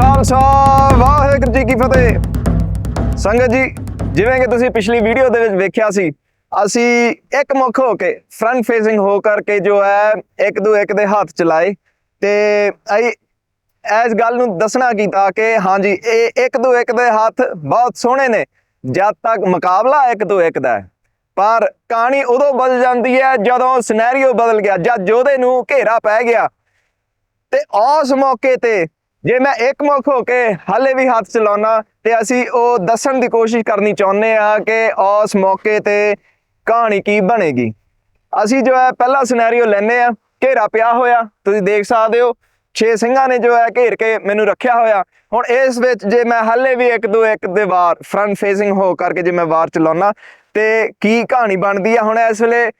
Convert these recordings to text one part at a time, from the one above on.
ਖਾਲਸਾ, ਵਾਹਿਗੁਰੂ ਜੀ ਕੀ ਫਤਿਹ। ਸੰਗਤ ਜੀ, ਜਿਵੇਂ ਕਿ ਤੁਸੀਂ ਪਿਛਲੀ ਵੀਡੀਓ ਦੇ ਵਿੱਚ ਵੇਖਿਆ ਸੀ, ਅਸੀਂ ਇੱਕ ਮੁੱਖ ਹੋ ਕੇ ਫਰੰਟ ਫੇਸਿੰਗ ਹੋ ਕਰਕੇ ਜੋ ਹੈ, ਇੱਕ ਦੋ ਇੱਕ ਦੇ ਹੱਥ ਚਲਾਏ। ਤੇ ਅਸੀਂ ਇਸ ਗੱਲ ਨੂੰ ਦੱਸਣਾ ਕੀਤਾ ਕਿ ਹਾਂਜੀ ਇਹ ਇੱਕ ਦੋ ਇੱਕ ਦੇ ਹੱਥ ਬਹੁਤ ਸੋਹਣੇ ਨੇ, ਜਦ ਤੱਕ ਮੁਕਾਬਲਾ ਇੱਕ ਦੋ ਇੱਕ ਦਾ ਹੈ। ਪਰ ਕਹਾਣੀ ਉਦੋਂ ਬਦਲ ਜਾਂਦੀ ਹੈ ਜਦੋਂ ਸਿਨੈਰੀਓ ਬਦਲ ਗਿਆ, ਜਦ ਜੋਧੇ ਨੂੰ ਘੇਰਾ ਪੈ ਗਿਆ। ਤੇ ਉਸ ਮੌਕੇ ਤੇ ਜੇ ਮੈਂ ਇੱਕ ਮੁੱਖ ਹੋ ਕੇ ਹਾਲੇ ਵੀ ਹੱਥ ਚਲਾਉਣਾ ਤੇ ਅਸੀਂ ਉਹ ਦੱਸਣ ਦੀ ਕੋਸ਼ਿਸ਼ ਕਰਨੀ ਚਾਹੁੰਦੇ ਆ ਕਿ ਉਸ ਮੌਕੇ ਤੇ ਕਹਾਣੀ ਕੀ ਬਣੇਗੀ। ਅਸੀਂ ਜੋ ਹੈ ਪਹਿਲਾ ਸਿਨੈਰੀਓ ਲੈਨੇ ਆ, ਘੇਰਾ ਪਿਆ ਹੋਇਆ, ਤੁਸੀਂ ਦੇਖ ਸਕਦੇ ਹੋ, ਛੇ ਸਿੰਘਾਂ ਨੇ ਜੋ ਹੈ ਘੇਰ ਕੇ ਮੈਨੂੰ ਰੱਖਿਆ ਹੋਇਆ। ਹੁਣ ਇਸ ਵਿੱਚ ਜੇ ਮੈਂ ਹਾਲੇ ਵੀ ਇੱਕ ਦੋ ਇੱਕ ਦੇ ਵਾਰ ਫਰੰਟ ਫੇਸਿੰਗ ਹੋ ਕਰਕੇ ਜੇ ਮੈਂ ਵਾਰ ਚਲਾਉਣਾ ਤੇ ਕੀ ਕਹਾਣੀ ਬਣਦੀ ਆ ਹੁਣ ਇਸ ਵੇਲੇ?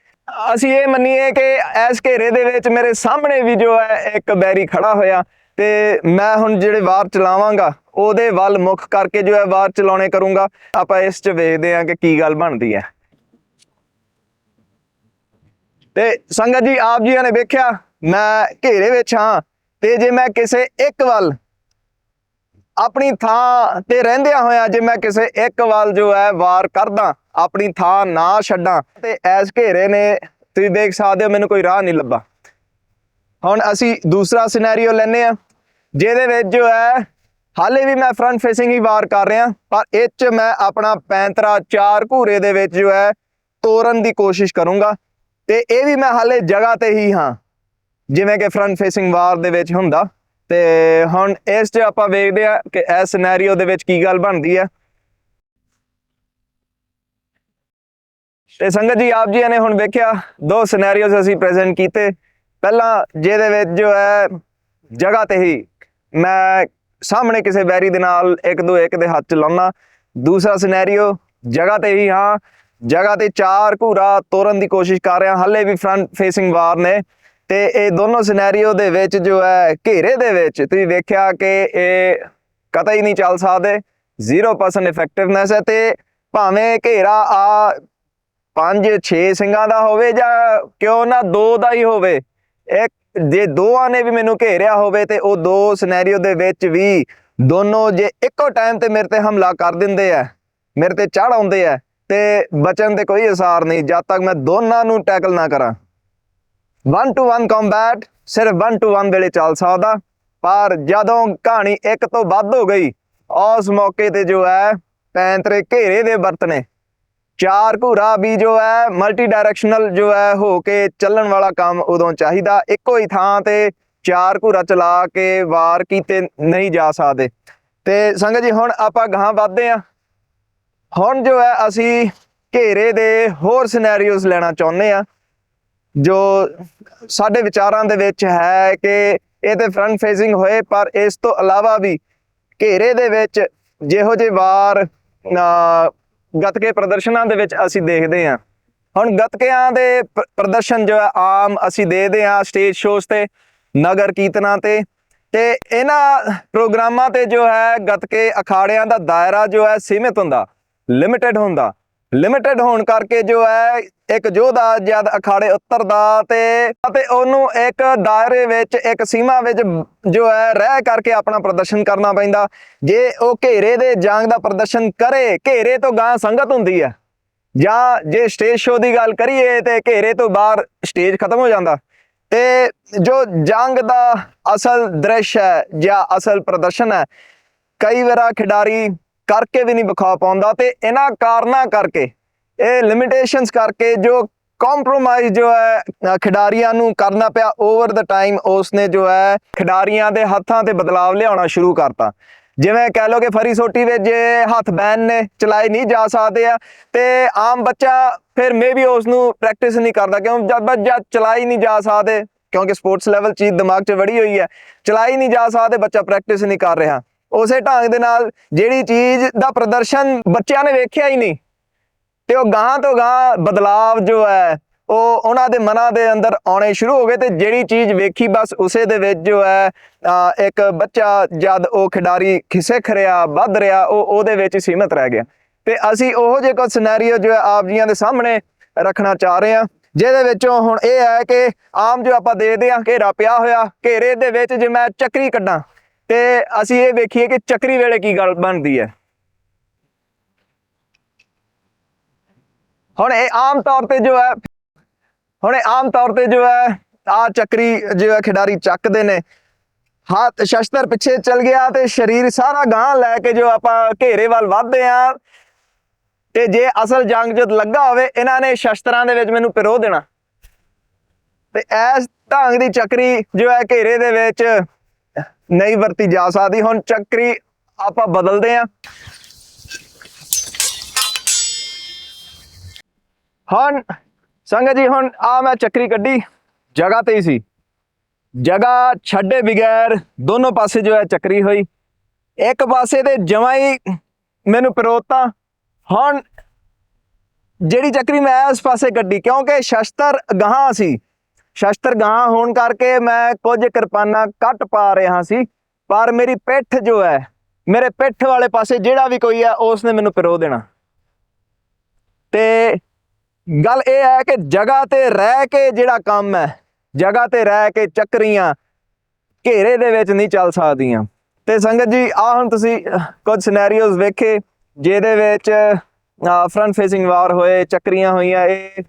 ਅਸੀਂ ਇਹ ਮੰਨੀਏ ਕਿ ਇਸ ਘੇਰੇ ਦੇ ਵਿੱਚ ਮੇਰੇ ਸਾਹਮਣੇ ਵੀ ਜੋ ਹੈ ਇੱਕ ਬੈਰੀ ਖੜਾ ਹੋਇਆ। ਤੇ ਮੈਂ ਹੁਣ ਜਿਹੜੇ ਵਾਰ ਚਲਾਵਾਂਗਾ, ਉਹਦੇ ਵੱਲ ਮੁੱਖ ਕਰਕੇ ਜੋ ਹੈ ਵਾਰ ਚਲਾਉਣੇ ਕਰੂੰਗਾ। ਆਪਾਂ ਇਸ 'ਚ ਵੇਖਦੇ ਹਾਂ ਕਿ ਕੀ ਗੱਲ ਬਣਦੀ ਹੈ। ਤੇ ਸੰਗਤ ਜੀ, ਆਪ ਜੀਆਂ ਨੇ ਵੇਖਿਆ, ਮੈਂ ਘੇਰੇ ਵਿੱਚ ਹਾਂ ਤੇ ਜੇ ਮੈਂ ਕਿਸੇ ਇੱਕ ਵੱਲ ਆਪਣੀ ਥਾਂ ਤੇ ਰਹਿੰਦਿਆਂ ਹੋਇਆ, ਜੇ ਮੈਂ ਕਿਸੇ ਇੱਕ ਵੱਲ ਜੋ ਹੈ ਵਾਰ ਕਰਦਾ, ਆਪਣੀ ਥਾਂ ਨਾ ਛੱਡਾਂ, ਤੇ ਐਸ ਘੇਰੇ ਨੇ, ਤੁਸੀਂ ਦੇਖ ਸਕਦੇ ਹੋ, ਮੈਨੂੰ ਕੋਈ ਰਾਹ ਨਹੀਂ ਲੱਭਾ। ਹੁਣ ਅਸੀਂ ਦੂਸਰਾ ਸਿਨੈਰੀਓ ਲੈਨੇ ਆ ਜਿਹਦੇ ਵਿੱਚ ਜੋ ਹੈ, ਹਾਲੇ ਵੀ ਮੈਂ ਫਰੰਟ ਫੇਸਿੰਗ ਹੀ ਵਾਰ ਕਰ ਰਿਹਾ, ਪਰ ਇਹ ਚ ਮੈਂ ਆਪਣਾ ਪੈਂਤਰਾ ਚਾਰ ਘੂਰੇ ਦੇ ਵਿੱਚ ਜੋ ਹੈ, ਤੋਰਨ ਦੀ ਕੋਸ਼ਿਸ਼ ਕਰੂੰਗਾ। ਤੇ ਇਹ ਵੀ ਮੈਂ ਹਾਲੇ ਜਗ੍ਹਾ ਤੇ ਹੀ ਹਾਂ, ਜਿਵੇਂ ਕਿ ਫਰੰਟ ਫੇਸਿੰਗ ਵਾਰ ਦੇ ਵਿੱਚ ਹੁੰਦਾ। ਤੇ ਹੁਣ ਇਸ 'ਚ ਆਪਾਂ ਵੇਖਦੇ ਆ ਕਿ ਇਸ ਸਿਨੈਰੀਓ ਦੇ ਵਿੱਚ ਕੀ ਗੱਲ ਬਣਦੀ ਹੈ। ਤੇ ਸੰਗਤ ਜੀ, ਆਪ ਜੀ ਨੇ ਹੁਣ ਵੇਖਿਆ, ਦੋ ਸਿਨੈਰੀਓਜ਼ ਅਸੀਂ ਪ੍ਰੈਜ਼ੈਂਟ ਕੀਤੇ। ਪਹਿਲਾਂ ਜਿਹਦੇ ਵਿੱਚ ਜੋ ਹੈ, ਜਗ੍ਹਾ ਤੇ ਹੀ ਮੈਂ ਸਾਹਮਣੇ ਕਿਸੇ ਬੈਰੀ ਦੇ ਨਾਲ ਇੱਕ ਦੋ ਇੱਕ ਦੇ ਹੱਥ 'ਚ ਚਲਾਉਣਾ ਦੂਸਰਾ ਸਿਨੈਰੀਓ ਜਗ੍ਹਾ ਤੇ ਹੀ ਹਾਂ। ਜਗ੍ਹਾ ਤੇ ਚਾਰ ਘੂਰਾ ਤੋਰਨ ਦੀ ਕੋਸ਼ਿਸ਼ ਕਰ ਰਿਹਾ। ਹਾਲੇ ਵੀ ਫਰੰਟ ਫੇਸਿੰਗ ਵਾਰ ਨੇ। ਤੇ ਇਹ ਦੋਨੋਂ ਸਿਨੈਰੀਓ ਦੇ ਵਿੱਚ ਜੋ ਹੈ, ਘੇਰੇ ਦੇ ਵਿੱਚ ਤੁਸੀਂ ਵੇਖਿਆ ਕਿ ਇਹ ਕਤਈ ਹੀ ਨਹੀਂ ਚੱਲ ਸਕਦੇ। 0% ਇਫੈਕਟਿਵਨੈਸ ਹੈ ਤੇ ਭਾਵੇਂ ਘੇਰਾ ਆ 5 6 ਸਿੰਘਾਂ ਦਾ ਹੋਵੇ ਜਾਂ ਕਿਉਂ ਨਾ ਦੋ ਦਾ ਹੀ ਹੋਵੇ ਇੱਕ ਜੇ ਦੋਵਾਂ ਨੇ ਵੀ ਮੈਨੂੰ ਘੇਰਿਆ ਹੋਵੇ ਤੇ ਉਹ ਦੋ ਸਿਨੈਰੀਓ ਦੇ ਵਿੱਚ ਵੀ ਦੋਨੋਂ ਜੇ ਇੱਕੋ ਟਾਈਮ ਤੇ ਮੇਰੇ ਤੇ ਹਮਲਾ ਕਰ ਦਿੰਦੇ ਆ, ਮੇਰੇ ਤੇ ਚੜ ਆਉਂਦੇ ਆ, ਤੇ ਬਚਣ ਤੇ ਕੋਈ ਅਸਾਰ ਨਹੀਂ, ਜਦ ਤੱਕ ਮੈਂ ਦੋਨਾਂ ਨੂੰ ਟੈਕਲ ਨਾ ਕਰਾਂ। 1 ਟੂ 1 ਕੰਬੈਟ ਸਿਰਫ 1 ਟੂ 1 ਵੇਲੇ ਚੱਲ ਸਕਦਾ, ਪਰ ਜਦੋਂ ਕਹਾਣੀ ਇੱਕ ਤੋਂ ਵੱਧ ਹੋ ਗਈ, ਉਸ ਮੌਕੇ ਤੇ ਜੋ ਹੈ ਪੈਂਤਰੇ ਘੇਰੇ ਦੇ ਵਰਤਨੇ ਚਾਰ ਘੂਰਾ ਵੀ ਜੋ ਹੈ ਮਲਟੀ ਡਾਇਰੈਕਸ਼ਨਲ ਜੋ ਹੈ ਹੋ ਕੇ ਚੱਲਣ ਵਾਲਾ ਕੰਮ ਉਦੋਂ ਚਾਹੀਦਾ। ਇੱਕੋ ਹੀ ਥਾਂ ਤੇ ਚਾਰ ਘੂਰਾ ਚਲਾ ਕੇ ਵਾਰ ਕੀਤੇ ਨਹੀਂ ਜਾ ਸਕਦੇ। ਤੇ ਸੰਗਤ ਜੀ, ਹੁਣ ਆਪਾਂ ਗਾਹਾਂ ਵੱਧਦੇ ਆ। ਹੁਣ ਜੋ ਹੈ, ਅਸੀਂ ਘੇਰੇ ਦੇ ਹੋਰ ਸਿਨੈਰੀਓਜ਼ ਲੈਣਾ ਚਾਹੁੰਦੇ ਆ, ਜੋ ਸਾਡੇ ਵਿਚਾਰਾਂ ਦੇ ਵਿੱਚ ਹੈ ਕਿ ਇਹ ਤੇ ਫਰੰਟ ਫੇਸਿੰਗ ਹੋਏ, ਪਰ ਇਸ ਤੋਂ ਇਲਾਵਾ ਵੀ ਘੇਰੇ ਦੇ ਵਿੱਚ ਜਿਹੋ ਜਿਹੇ ਵਾਰ ਗੱਤਕੇ ਪ੍ਰਦਰਸ਼ਨਾਂ ਦੇ ਵਿੱਚ ਅਸੀਂ ਦੇਖਦੇ ਹਾਂ। ਹੁਣ ਗੱਤਕਿਆਂ ਦੇ ਪ- ਪ੍ਰਦਰਸ਼ਨ ਜੋ ਹੈ, ਆਮ ਅਸੀਂ ਦੇਖਦੇ ਹਾਂ ਸਟੇਜ ਸ਼ੋਜ਼ ਤੇ, ਨਗਰ ਕੀਰਤਨਾਂ ਤੇ। ਤੇ ਇਹਨਾਂ ਪ੍ਰੋਗਰਾਮਾਂ ਤੇ ਜੋ ਹੈ, ਗੱਤਕੇ ਅਖਾੜਿਆਂ ਦਾ ਦਾਇਰਾ ਜੋ ਹੈ, ਸੀਮਿਤ ਹੁੰਦਾ, ਲਿਮਿਟਿਡ ਹੁੰਦਾ। ਲਿਮਿਟਿਡ ਹੋਣ ਕਰਕੇ ਜੋ ਹੈ, ਇੱਕ ਯੋਧਾ ਜਦ ਅਖਾੜੇ ਉਤਰਦਾ ਤੇ ਅਤੇ ਉਹਨੂੰ ਇੱਕ ਦਾਇਰੇ ਵਿੱਚ, ਇੱਕ ਸੀਮਾ ਵਿੱਚ ਜੋ ਹੈ, ਰਹਿ ਕਰਕੇ ਆਪਣਾ ਪ੍ਰਦਰਸ਼ਨ ਕਰਨਾ ਪੈਂਦਾ। ਜੇ ਉਹ ਘੇਰੇ ਦੇ ਜੰਗ ਦਾ ਪ੍ਰਦਰਸ਼ਨ ਕਰੇ, ਘੇਰੇ ਤੋਂ ਗਾਂ ਸੰਗਤ ਹੁੰਦੀ ਹੈ। ਜਾਂ ਜੇ ਸਟੇਜ ਸ਼ੋਅ ਦੀ ਗੱਲ ਕਰੀਏ, ਤੇ ਘੇਰੇ ਤੋਂ ਬਾਹਰ ਸਟੇਜ ਖਤਮ ਹੋ ਜਾਂਦਾ। ਤੇ ਜੋ ਜੰਗ ਦਾ ਅਸਲ ਦ੍ਰਿਸ਼ ਹੈ, ਜਾਂ ਅਸਲ ਪ੍ਰਦਰਸ਼ਨ ਹੈ, ਕਈ ਵਾਰਾ ਖਿਡਾਰੀ ਕਰਕੇ ਵੀ ਨਹੀਂ ਵਿਖਾ ਪਾਉਂਦਾ ਤੇ ਇਹਨਾਂ ਕਾਰਨਾਂ ਕਰਕੇ, ਇਹ ਲਿਮਿਟੇਸ਼ਨਸ ਕਰਕੇ ਜੋ ਕੰਪਰੋਮਾਈਜ਼ ਜੋ ਹੈ ਖਿਡਾਰੀਆਂ ਨੂੰ ਕਰਨਾ ਪਿਆ ਓਵਰ ਦਾ ਟਾਈਮ ਉਸਨੇ ਜੋ ਹੈ ਖਿਡਾਰੀਆਂ ਦੇ ਹੱਥਾਂ ਤੇ ਬਦਲਾਵ ਲਿਆਉਣਾ ਸ਼ੁਰੂ ਕਰਤਾ। ਜਿਵੇਂ ਕਹਿ ਲੋ ਕਿ ਫਰੀ ਸੋਟੀ ਵਿੱਚ ਜੇ ਹੱਥ ਬੈਨ ਨੇ, ਚਲਾਏ ਨਹੀਂ ਜਾ ਸਕਦੇ ਆ, ਤੇ ਆਮ ਬੱਚਾ ਫਿਰ ਮੇਬੀ ਉਸ ਨੂੰ ਪ੍ਰੈਕਟਿਸ ਨਹੀਂ ਕਰਦਾ, ਕਿਉਂ? ਜਦ ਬੱਚਾ ਚਲਾਈ ਨਹੀਂ ਜਾ ਸਕਦੇ, ਕਿਉਂਕਿ ਸਪੋਰਟਸ ਲੈਵਲ ਚੀਜ਼ ਦਿਮਾਗ 'ਚ ਵੜੀ ਹੋਈ ਹੈ, ਚਲਾਈ ਨਹੀਂ ਜਾ ਸਕਦੇ, ਬੱਚਾ ਪ੍ਰੈਕਟਿਸ ਨਹੀਂ ਕਰ ਰਿਹਾ। ਉਸੇ ਢੰਗ ਦੇ ਨਾਲ ਜਿਹੜੀ ਚੀਜ਼ ਦਾ ਪ੍ਰਦਰਸ਼ਨ ਬੱਚਿਆਂ ਨੇ ਵੇਖਿਆ ਹੀ ਨਹੀਂ, ਤੇ ਉਹ ਗਾਂ ਤੋਂ ਗਾਂ ਬਦਲਾਵ ਜੋ ਹੈ, ਉਹ ਉਹਨਾਂ ਦੇ ਮਨਾਂ ਦੇ ਅੰਦਰ ਆਉਣੇ ਸ਼ੁਰੂ ਹੋ ਗਏ ਤੇ ਜਿਹੜੀ ਚੀਜ਼ ਵੇਖੀ ਬਸ ਉਸੇ ਦੇ ਵਿੱਚ ਜੋ ਹੈ ਇੱਕ ਬੱਚਾ ਜਦ ਉਹ ਖਿਡਾਰੀ ਖਿਸਕ ਰਿਹਾ ਵੱਧ ਰਿਹਾ, ਉਹ ਉਹਦੇ ਵਿੱਚ ਹੀ ਸੀਮਤ ਰਹਿ ਗਿਆ। ਤੇ ਅਸੀਂ ਉਹੋ ਜਿਹੇ ਕੁਝ ਸਿਨੈਰੀਓ ਜੋ ਹੈ ਆਪ ਜੀਆਂ ਦੇ ਸਾਹਮਣੇ ਰੱਖਣਾ ਚਾਹ ਰਹੇ ਹਾਂ, ਜਿਹਦੇ ਵਿੱਚੋਂ ਹੁਣ ਇਹ ਹੈ ਕਿ ਆਮ ਜੋ ਆਪਾਂ ਦੇਖਦੇ ਹਾਂ ਘੇਰਾ ਪਿਆ ਹੋਇਆ, ਘੇਰੇ ਦੇ ਵਿੱਚ ਜੇ ਮੈਂ ਚੱਕਰੀ ਕੱਢਾਂ ਤੇ ਅਸੀਂ ਇਹ ਵੇਖੀਏ ਕਿ ਚੱਕਰੀ ਵੇਲੇ ਕੀ ਗੱਲ ਬਣਦੀ ਹੈ। ਹੁਣ ਇਹ ਆਮ ਤੌਰ ਤੇ ਜੋ ਹੈ, ਹੁਣ ਇਹ ਆਮ ਤੌਰ ਤੇ ਜੋ ਹੈ, ਆ ਚੱਕਰੀ ਜੋ ਹੈ ਖਿਡਾਰੀ ਚੱਕਦੇ ਨੇ। ਹੱਥ ਸ਼ਸਤਰ ਪਿੱਛੇ ਚਲ ਗਿਆ ਤੇ ਸਰੀਰ ਸਾਰਾ ਗਾਂ ਲੈ ਕੇ ਜੋ ਆਪਾਂ ਘੇਰੇ ਵੱਲ ਵੱਧਦੇ ਆ ਤੇ ਜੇ ਅਸਲ ਜੰਗ ਜਦ ਲੱਗਾ ਹੋਵੇ, ਇਹਨਾਂ ਨੇ ਸ਼ਸਤਰਾਂ ਦੇ ਵਿੱਚ ਮੈਨੂੰ ਪਿਰੋ ਦੇਣਾ। ਤੇ ਇਸ ਢੰਗ ਦੀ ਚੱਕਰੀ ਜੋ ਹੈ ਘੇਰੇ ਦੇ ਵਿੱਚ ਨਹੀਂ ਵਰਤੀ ਜਾ ਸਕਦੀ। ਹੁਣ ਚੱਕਰੀ ਆਪਾਂ ਬਦਲਦੇ ਆ ਹੁਣ ਸੰਗਤ ਜੀ, ਹੁਣ ਆ ਮੈਂ ਚੱਕਰੀ ਕੱਢੀ। ਜਗ੍ਹਾ ਤੇ ਹੀ ਸੀ। ਜਗ੍ਹਾ ਛੱਡੇ ਬਿਗੈਰ ਦੋਨੋਂ ਪਾਸੇ ਜੋ ਹੈ ਚੱਕਰੀ ਹੋਈ। ਇੱਕ ਪਾਸੇ ਤੇ ਜਮਾਂ ਹੀ ਮੈਨੂੰ ਪਰੋਤਾ ਹੁਣ ਜਿਹੜੀ ਚੱਕਰੀ ਮੈਂ ਇਸ ਪਾਸੇ ਕੱਢੀ, ਕਿਉਂਕਿ ਸ਼ਸਤਰ ਗਾਹਾਂ ਸੀ। ਸ਼ਸਤਰ ਗਾਹਾਂ ਹੋਣ ਕਰਕੇ ਮੈਂ ਕੁਝ ਕਿਰਪਾਨਾਂ ਕੱਟ ਪਾ ਰਿਹਾ ਸੀ ਪਰ ਮੇਰੀ ਪਿੱਠ ਜੋ ਹੈ ਮੇਰੇ ਪਿੱਠ ਵਾਲੇ ਪਾਸੇ ਜਿਹੜਾ ਵੀ ਕੋਈ ਹੈ ਉਸ ਨੇ ਮੈਨੂੰ ਪਿਰੋ ਦੇਣਾ। ਤੇ ਗੱਲ ਇਹ ਹੈ ਕਿ ਜਗ੍ਹਾ ਤੇ ਰਹਿ ਕੇ ਜਿਹੜਾ ਕੰਮ ਹੈ ਜਗ੍ਹਾ ਤੇ ਰਹਿ ਕੇ ਚੱਕਰੀਆਂ ਘੇਰੇ ਦੇ ਵਿੱਚ ਨਹੀਂ ਚੱਲ ਸਕਦੀਆਂ। ਤੇ ਸੰਗਤ ਜੀ ਆ ਹੁਣ ਤੁਸੀਂ ਅਹ, ਕੁਝ ਸਿਨੈਰੀਓਜ਼ ਵੇਖੇ ਜਿਹਦੇ ਵਿੱਚ ਫਰੰਟ ਫੇਸਿੰਗ ਵਾਰ ਹੋਏ ਚੱਕਰੀਆਂ ਹੋਈਆਂ ਇਹ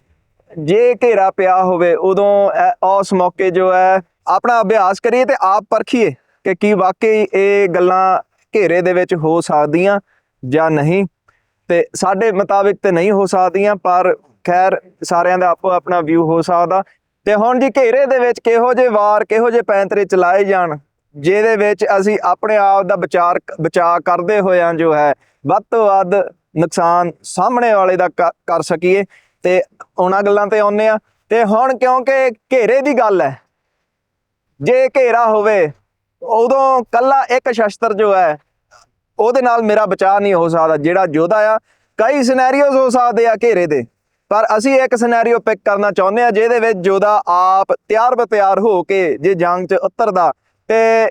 ਜੇ ਘੇਰਾ ਪਿਆ ਹੋਵੇ, ਉਦੋਂ ਉਸ ਮੌਕੇ ਜੋ ਹੈ, ਆਪਣਾ ਅਭਿਆਸ ਕਰੀਏ ਤੇ ਆਪ ਪਰਖੀਏ ਕਿ ਕੀ ਵਾਕਈ ਇਹ ਗੱਲਾਂ ਘੇਰੇ ਦੇ ਵਿੱਚ ਹੋ ਸਕਦੀਆਂ ਜਾਂ ਨਹੀਂ। ਤੇ ਸਾਡੇ ਮੁਤਾਬਿਕ ਤੇ ਨਹੀਂ ਹੋ ਸਕਦੀਆਂ, ਪਰ ਖੈਰ, ਸਾਰਿਆਂ ਦਾ ਆਪੋ ਆਪਣਾ ਵਿਊ ਹੋ ਸਕਦਾ। ਤੇ ਹੁਣ ਜੀ ਘੇਰੇ ਦੇ ਵਿੱਚ ਕਿਹੋ ਜਿਹੇ ਵਾਰ, ਕਿਹੋ ਜਿਹੇ ਪੈਂਤਰੇ ਚਲਾਏ ਜਾਣ, ਜਿਹਦੇ ਵਿੱਚ ਅਸੀਂ ਆਪਣੇ ਆਪ ਦਾ ਵਿਚਾਰ, ਬਚਾਅ ਕਰਦੇ ਹੋਇਆਂ ਜੋ ਹੈ, ਵੱਧ ਤੋਂ ਵੱਧ ਨੁਕਸਾਨ ਸਾਹਮਣੇ ਵਾਲੇ ਦਾ ਕਰ ਸਕੀਏ। ਤੇ ਉਹਨਾਂ ਗੱਲਾਂ ਤੇ ਆਉਂਦੇ ਆ। ਤੇ ਹੁਣ ਕਿਉਂਕਿ ਘੇਰੇ ਦੀ ਗੱਲ ਹੈ, ਜੇ ਘੇਰਾ ਹੋਵੇ, ਉਦੋਂ ਕੱਲਾ ਇੱਕ ਸ਼ਸਤਰ ਜੋ ਹੈ, ਉਹਦੇ ਨਾਲ ਮੇਰਾ ਬਚਾਅ ਨਹੀਂ ਹੋ ਸਕਦਾ, ਜਿਹੜਾ ਯੋਧਾ ਆ। ਕਈ ਸਿਨੈਰੀਓਜ਼ ਹੋ ਸਕਦੇ ਆ ਘੇਰੇ ਦੇ, ਪਰ ਅਸੀਂ ਇੱਕ ਸਿਨੈਰੀਓ ਪਿਕ ਕਰਨਾ ਚਾਹੁੰਦੇ ਆ, ਜਿਹਦੇ ਵਿੱਚ ਯੋਧਾ ਆਪ ਤਿਆਰ ਬਤਿਆਰ ਹੋ ਕੇ ਜੇ ਜੰਗ 'ਚ ਉਤਰਦਾ, ਤੇ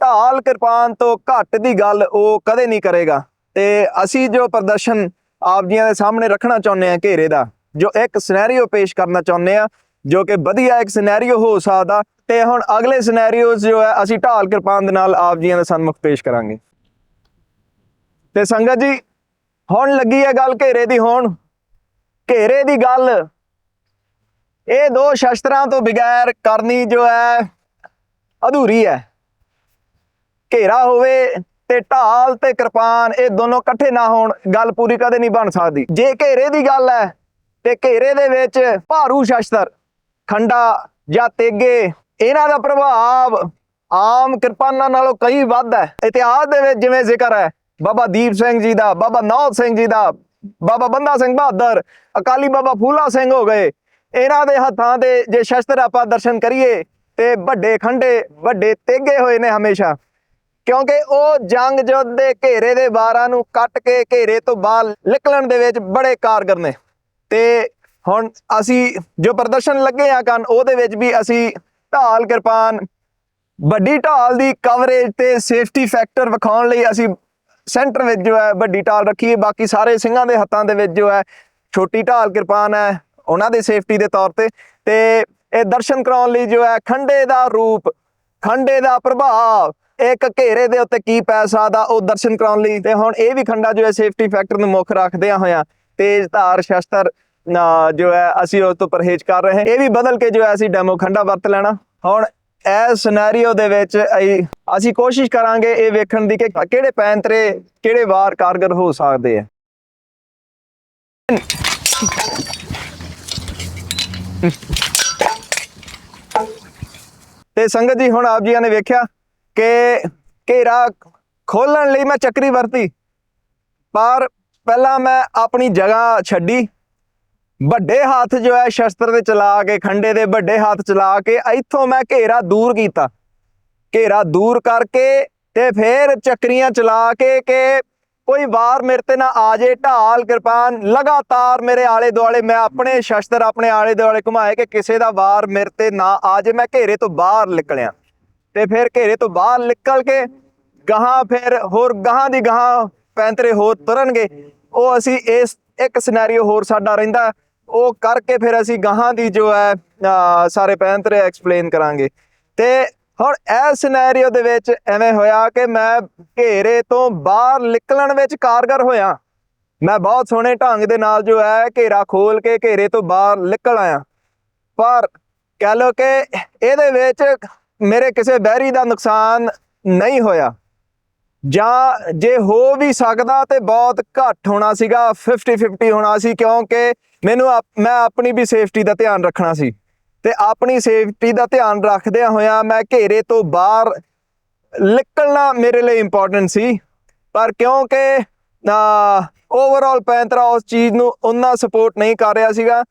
ਢਾਲ ਕਿਰਪਾਨ ਤੋਂ ਘੱਟ ਦੀ ਗੱਲ ਉਹ ਕਦੇ ਨਹੀਂ ਕਰੇਗਾ। ਤੇ ਅਸੀਂ ਜੋ ਪ੍ਰਦਰਸ਼ਨ ਆਪ ਜੀਆਂ ਦੇ ਸਾਹਮਣੇ ਰੱਖਣਾ ਚਾਹੁੰਦੇ ਆ ਘੇਰੇ ਦਾ ਜੋ ਇੱਕ ਸਿਨੈਰੀਓ ਪੇਸ਼ ਕਰਨਾ ਚਾਹੁੰਦੇ ਆ ਜੋ ਕਿ ਵਧੀਆ ਇੱਕ ਸਿਨੈਰੀਓ ਹੋ ਸਕਦਾ ਤੇ ਹੁਣ ਅਗਲੇ ਸਿਨੈਰੀਓਜ਼ ਜੋ ਹੈ, ਅਸੀਂ ਢਾਲ ਕਿਰਪਾਨ ਦੇ ਨਾਲ ਆਪ ਜੀਆਂ ਦੇ ਸਨਮੁਖ ਪੇਸ਼ ਕਰਾਂਗੇ। ਤੇ ਸੰਗਤ ਜੀ, ਹੁਣ ਲੱਗੀ ਹੈ ਗੱਲ ਘੇਰੇ ਦੀ, ਹੋਣ ਘੇਰੇ ਦੀ ਗੱਲ। ਇਹ ਦੋ ਸ਼ਸਤਰਾਂ ਤੋਂ ਬਿਗੈਰ ਕਰਨੀ ਜੋ ਹੈ, ਅਧੂਰੀ ਹੈ। ਘੇਰਾ ਹੋਵੇ ਤੇ ਢਾਲ ਤੇ ਕਿਰਪਾਨ, ਇਹ ਦੋਨੋਂ ਇਕੱਠੇ ਨਾ ਹੋਣ, ਗੱਲ ਪੂਰੀ ਕਦੇ ਨਹੀਂ ਬਣ ਸਕਦੀ। ਜੇ ਘੇਰੇ ਦੀ ਗੱਲ ਹੈ ਤੇ ਘੇਰੇ ਦੇ ਵਿੱਚ ਭਾਰੂ ਸ਼ਸਤਰ, ਖੰਡਾ ਜਾਂ ਤੇਗੇ, ਇਹਨਾਂ ਦਾ ਪ੍ਰਭਾਵ ਆਮ ਕਿਰਪਾਨਾਂ ਨਾਲੋਂ ਕਈ ਵੱਧ ਹੈ। ਇਤਿਹਾਸ ਦੇ ਵਿੱਚ ਜਿਵੇਂ ਜ਼ਿਕਰ ਹੈ, ਬਾਬਾ ਦੀਪ ਸਿੰਘ ਜੀ ਦਾ, ਬਾਬਾ ਨੌਤ ਸਿੰਘ ਜੀ ਦਾ, ਬਾਬਾ ਬੰਦਾ ਸਿੰਘ ਬਹਾਦਰ, ਅਕਾਲੀ ਬਾਬਾ ਫੂਲਾ ਸਿੰਘ ਹੋ ਗਏ। ਇਹਨਾਂ ਦੇ ਹੱਥਾਂ 'ਤੇ ਜੇ ਸ਼ਸਤਰ ਆਪਾਂ ਦਰਸ਼ਨ ਕਰੀਏ, ਤੇ ਵੱਡੇ ਖੰਡੇ, ਵੱਡੇ ਤੇਗੇ ਹੋਏ ਨੇ ਹਮੇਸ਼ਾ। ਕਿਉਂਕਿ ਉਹ ਜੰਗ ਯੁੱਧ ਦੇ ਘੇਰੇ ਦੇ ਵਾਰਾਂ ਨੂੰ ਕੱਟ ਕੇ ਘੇਰੇ ਤੋਂ ਬਾਹਰ ਨਿਕਲਣ ਦੇ ਵਿੱਚ ਬੜੇ ਕਾਰਗਰ ਨੇ। ਤੇ ਹੁਣ ਅਸੀਂ ਜੋ ਪ੍ਰਦਰਸ਼ਨ ਲੱਗੇ ਆ ਕਰਨ, ਉਹਦੇ ਵਿੱਚ ਵੀ ਅਸੀਂ ਢਾਲ ਕਿਰਪਾਨ, ਵੱਡੀ ਢਾਲ ਦੀ ਕਵਰੇਜ ਤੇ ਸੇਫਟੀ ਫੈਕਟਰ ਵਿਖਾਉਣ ਲਈ ਅਸੀਂ ਸੈਂਟਰ ਵਿੱਚ ਜੋ ਹੈ ਵੱਡੀ ਢਾਲ ਰੱਖੀ ਹੈ। ਬਾਕੀ ਸਾਰੇ ਸਿੰਘਾਂ ਦੇ ਹੱਥਾਂ ਦੇ ਵਿੱਚ ਜੋ ਹੈ ਛੋਟੀ ਢਾਲ ਕਿਰਪਾਨ ਹੈ ਉਹਨਾਂ ਦੇ ਸੇਫਟੀ ਦੇ ਤੌਰ ਤੇ। ਤੇ ਇਹ ਦਰਸ਼ਨ ਕਰਾਉਣ ਲਈ ਜੋ ਹੈ ਖੰਡੇ ਦਾ ਰੂਪ, ਖੰਡੇ ਦਾ ਪ੍ਰਭਾਵ, ਇੱਕ ਘੇਰੇ ਦੇ ਉੱਤੇ ਕੀ ਪੈ ਸਕਦਾ ਉਹ ਦਰਸ਼ਨ ਕਰਾਉਣ ਲਈ। ਤੇ ਹੁਣ ਇਹ ਵੀ ਖੰਡਾ ਜੋ ਹੈ ਸੇਫਟੀ ਫੈਕਟਰ ਨੂੰ ਮੁੱਖ ਰੱਖਦਿਆਂ ਹੋਇਆਂ ਤੇਜ਼ ਧਾਰ ਸ਼ਸਤਰ ਜੋ ਹੈ ਅਸੀਂ ਉਸ ਤੋਂ ਪਰਹੇਜ਼ ਕਰ ਰਹੇ ਹਾਂ। ਇਹ ਵੀ ਬਦਲ ਕੇ ਜੋ ਹੈ ਅਸੀਂ ਡੈਮੋ ਖੰਡਾ ਵਰਤ ਲੈਣਾ। ਹੁਣ ਇਹ ਸਿਨੈਰੀਓ ਦੇ ਵਿੱਚ ਅਸੀਂ- ਅਸੀਂ ਕੋਸ਼ਿਸ਼ ਕਰਾਂਗੇ ਇਹ ਵੇਖਣ ਦੀ ਕਿ ਕਿਹੜੇ ਪੈਂਤਰੇ, ਕਿਹੜੇ ਵਾਰ ਕਾਰਗਰ ਹੋ ਸਕਦੇ ਆ। ਤੇ ਸੰਗਤ ਜੀ, ਹੁਣ ਆਪ ਜੀਆਂ ਨੇ ਵੇਖਿਆ ਕਿ ਘੇਰਾ ਖੋਲਣ ਲਈ ਮੈਂ ਚੱਕਰੀ ਵਰਤੀ। ਪਰ ਪਹਿਲਾਂ ਮੈਂ ਆਪਣੀ ਜਗ੍ਹਾ ਛੱਡੀ। ਵੱਡੇ ਹੱਥ ਜੋ ਹੈ ਸ਼ਸਤਰ ਦੇ ਚਲਾ ਕੇ, ਖੰਡੇ ਦੇ ਵੱਡੇ ਹੱਥ ਚਲਾ ਕੇ ਇੱਥੋਂ ਮੈਂ ਘੇਰਾ ਦੂਰ ਕੀਤਾ। ਘੇਰਾ ਦੂਰ ਕਰਕੇ ਤੇ ਫੇਰ ਚੱਕਰੀਆਂ ਚਲਾ ਕੇ ਕਿ ਕੋਈ ਵਾਰ ਮੇਰੇ ਤੇ ਨਾ ਆ ਜੇ। ਢਾਲ, ਕਿਰਪਾਨ ਲਗਾਤਾਰ ਮੇਰੇ ਆਲੇ ਦੁਆਲੇ, ਮੈਂ ਆਪਣੇ ਸ਼ਸਤਰ ਆਪਣੇ ਆਲੇ ਦੁਆਲੇ ਘੁਮਾਏ ਕਿ ਕਿਸੇ ਦਾ ਵਾਰ ਮੇਰੇ ਤੇ ਨਾ ਆ ਜੇ। ਮੈਂ ਘੇਰੇ ਤੋਂ ਬਾਹਰ ਨਿਕਲਿਆ। ਤੇ ਫਿਰ ਘੇਰੇ ਤੋਂ ਬਾਹਰ ਨਿਕਲ ਕੇ ਗਾਹਾਂ ਫਿਰ ਹੋਰ ਗਾਹਾਂ ਦੀ ਗਾਹਾਂ ਪੈਂਤਰੇ ਹੋਰ ਤੁਰਨਗੇ। ਉਹ ਅਸੀਂ ਇਸ ਇੱਕ ਸਿਨੈਰੀਓ ਹੋਰ ਸਾਡਾ ਰਹਿੰਦਾ। ਉਹ ਕਰਕੇ ਫਿਰ ਅਸੀਂ ਗਾਹਾਂ ਦੀ ਜੋ ਹੈ ਸਾਰੇ ਪੈਂਤਰੇ ਐਕਸਪਲੇਨ ਕਰਾਂਗੇ। ਤੇ ਹੁਣ ਇਹ ਸਿਨੈਰੀਓ ਦੇ ਵਿੱਚ ਐਵੇਂ ਹੋਇਆ ਕਿ ਮੈਂ ਘੇਰੇ ਤੋਂ ਬਾਹਰ ਨਿਕਲਣ ਵਿੱਚ ਕਾਰਗਰ ਹੋਇਆ। ਮੈਂ ਬਹੁਤ ਸੋਹਣੇ ਢੰਗ ਦੇ ਨਾਲ ਜੋ ਹੈ, ਘੇਰਾ ਖੋਲ ਕੇ ਘੇਰੇ ਤੋਂ ਬਾਹਰ ਨਿਕਲ ਆਇਆ। ਪਰ ਕਹਿ ਲੋ ਕਿ ਇਹਦੇ ਵਿੱਚ ਮੇਰੇ ਕਿਸੇ ਬਹਿਰੀ ਦਾ ਨੁਕਸਾਨ ਨਹੀਂ ਹੋਇਆ। ਜਾਂ ਜੇ ਹੋ ਵੀ ਸਕਦਾ ਤੇ ਬਹੁਤ ਘੱਟ ਹੋਣਾ ਸੀਗਾ 50 50 ਹੋਣਾ ਸੀ, ਕਿਉਂਕਿ ਮੈਨੂੰ ਮੈਂ ਆਪਣੀ ਵੀ ਸੇਫਟੀ ਦਾ ਧਿਆਨ ਰੱਖਣਾ ਸੀ। ਤੇ ਆਪਣੀ ਸੇਫਟੀ ਦਾ ਧਿਆਨ ਰੱਖਦਿਆਂ ਹੋਇਆਂ ਮੈਂ ਘੇਰੇ ਤੋਂ ਬਾਹਰ ਨਿਕਲਣਾ ਮੇਰੇ ਲਈ ਇੰਪੋਰਟੈਂਟ ਸੀ। ਪਰ ਕਿਉਂਕਿ ਓਵਰਆਲ ਪੈਂਤਰਾ ਉਸ ਚੀਜ਼ ਨੂੰ ਉਹਨਾਂ ਸਪੋਰਟ ਨਹੀਂ ਕਰ ਰਿਹਾ ਸੀਗਾ,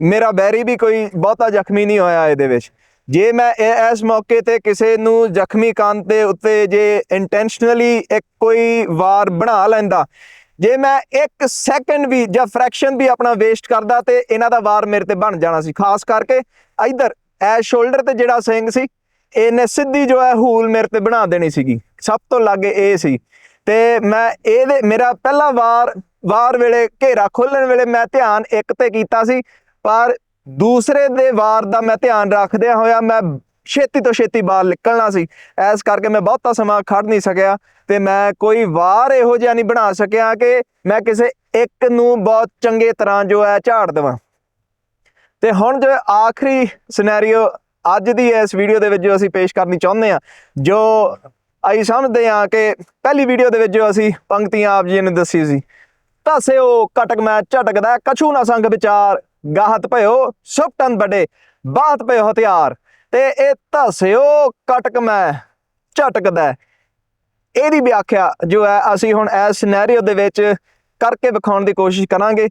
ਮੇਰਾ ਬੈਰੀ ਵੀ ਕੋਈ ਬਹੁਤਾ ਜ਼ਖਮੀ ਨਹੀਂ ਹੋਇਆ ਇਹਦੇ ਵਿੱਚ। ਜੇ ਮੈਂ ਇਹ- ਇਸ ਮੌਕੇ ਤੇ ਕਿਸੇ ਨੂੰ ਜ਼ਖਮੀ ਕਰਨ ਦੇ ਉੱਤੇ ਜੇ ਇੰਟੈਂਸ਼ਨਲੀ ਇੱਕ ਕੋਈ ਵਾਰ ਬਣਾ ਲੈਂਦਾ, ਜੇ ਮੈਂ ਇੱਕ ਸੈਕਿੰਡ ਵੀ ਜਾਂ ਫ੍ਰੈਕਸ਼ਨ ਵੀ ਆਪਣਾ ਵੇਸਟ ਕਰਦਾ ਤੇ ਇਹਨਾਂ ਦਾ ਵਾਰ ਮੇਰੇ ਤੇ ਬਣ ਜਾਣਾ ਸੀ। ਖਾਸ ਕਰਕੇ ਇਧਰ ਐ ਸ਼ੋਲਡਰ ਤੇ ਜਿਹੜਾ ਸਿੰਘ ਸੀ, ਇਹਨੇ ਸਿੱਧੀ ਜੋ ਹੈ ਹੂਲ ਮੇਰੇ ਤੇ ਬਣਾ ਦੇਣੀ ਸੀਗੀ। ਸਭ ਤੋਂ ਲਾਗੇ ਇਹ ਸੀ। ਤੇ ਮੈਂ ਇਹਦੇ, ਮੇਰਾ ਪਹਿਲਾ ਵਾਰ ਵਾਰ ਵੇਲੇ ਘੇਰਾ ਖੋਲਣ ਵੇਲੇ ਮੈਂ ਧਿਆਨ ਇੱਕ ਤੇ ਕੀਤਾ ਸੀ, ਪਰ ਦੂਸਰੇ ਦੇ ਵਾਰ ਦਾ ਮੈਂ ਧਿਆਨ ਰੱਖਦਿਆਂ ਹੋਇਆ ਮੈਂ ਛੇਤੀ ਤੋਂ ਛੇਤੀ ਬਾਹਰ ਨਿਕਲਣਾ ਸੀ। ਐਸ ਕਰਕੇ ਮੈਂ ਬਹੁਤਾ ਸਮਾਂ ਖੜ ਨਹੀਂ ਸਕਿਆ ਤੇ ਮੈਂ ਕੋਈ ਵਾਰ ਇਹੋ ਜਿਹਾ ਨਹੀਂ ਬਣਾ ਸਕਿਆ ਕਿ ਮੈਂ ਕਿਸੇ ਇੱਕ ਨੂੰ ਬਹੁਤ ਚੰਗੇ ਤਰ੍ਹਾਂ ਜੋ ਹੈ ਝਾੜ ਦੇਵਾਂ। ਤੇ ਹੁਣ ਜੋ ਆਖਰੀ ਸਿਨੈਰੀਓ ਅੱਜ ਦੀ ਇਸ ਵੀਡੀਓ ਦੇ ਵਿੱਚ ਜੋ ਅਸੀਂ ਪੇਸ਼ ਕਰਨੀ ਚਾਹੁੰਦੇ ਆ ਜੋ ਅਸੀਂ ਸਮਝਦੇ ਆ ਕਿ ਪਹਿਲੀ ਵੀਡੀਓ ਦੇ ਵਿੱਚ ਜੋ ਅਸੀਂ ਪੰਕਤੀਆਂ ਆਪ ਜੀ ਨੇ ਦੱਸੀ ਸੀ ਧਸਿਓ ਕਟਕ ਮੈਂ ਝਟਕਦਾ, ਕਛੂ ਨਾ ਸੰਗ ਵਿਚਾਰ ਗਾਹਤ ਭਇਓ ਸੁਪਟਨ ਬੜੇ ਬਾਤ ਭਇਓ ਹਥਿਆਰ। ਤੇ ਇਹ ਧਸਿਓ ਕਟਕ ਮੈਂ, ਝਟਕਦਾ ਇਹਦੀ ਵਿਆਖਿਆ ਜੋ ਹੈ, ਅਸੀਂ ਹੁਣ ਇਸ ਸਿਨੈਰੀਓ ਦੇ ਵਿੱਚ ਕਰਕੇ ਵਿਖਾਉਣ ਦੀ ਕੋਸ਼ਿਸ਼ ਕਰਾਂਗੇ।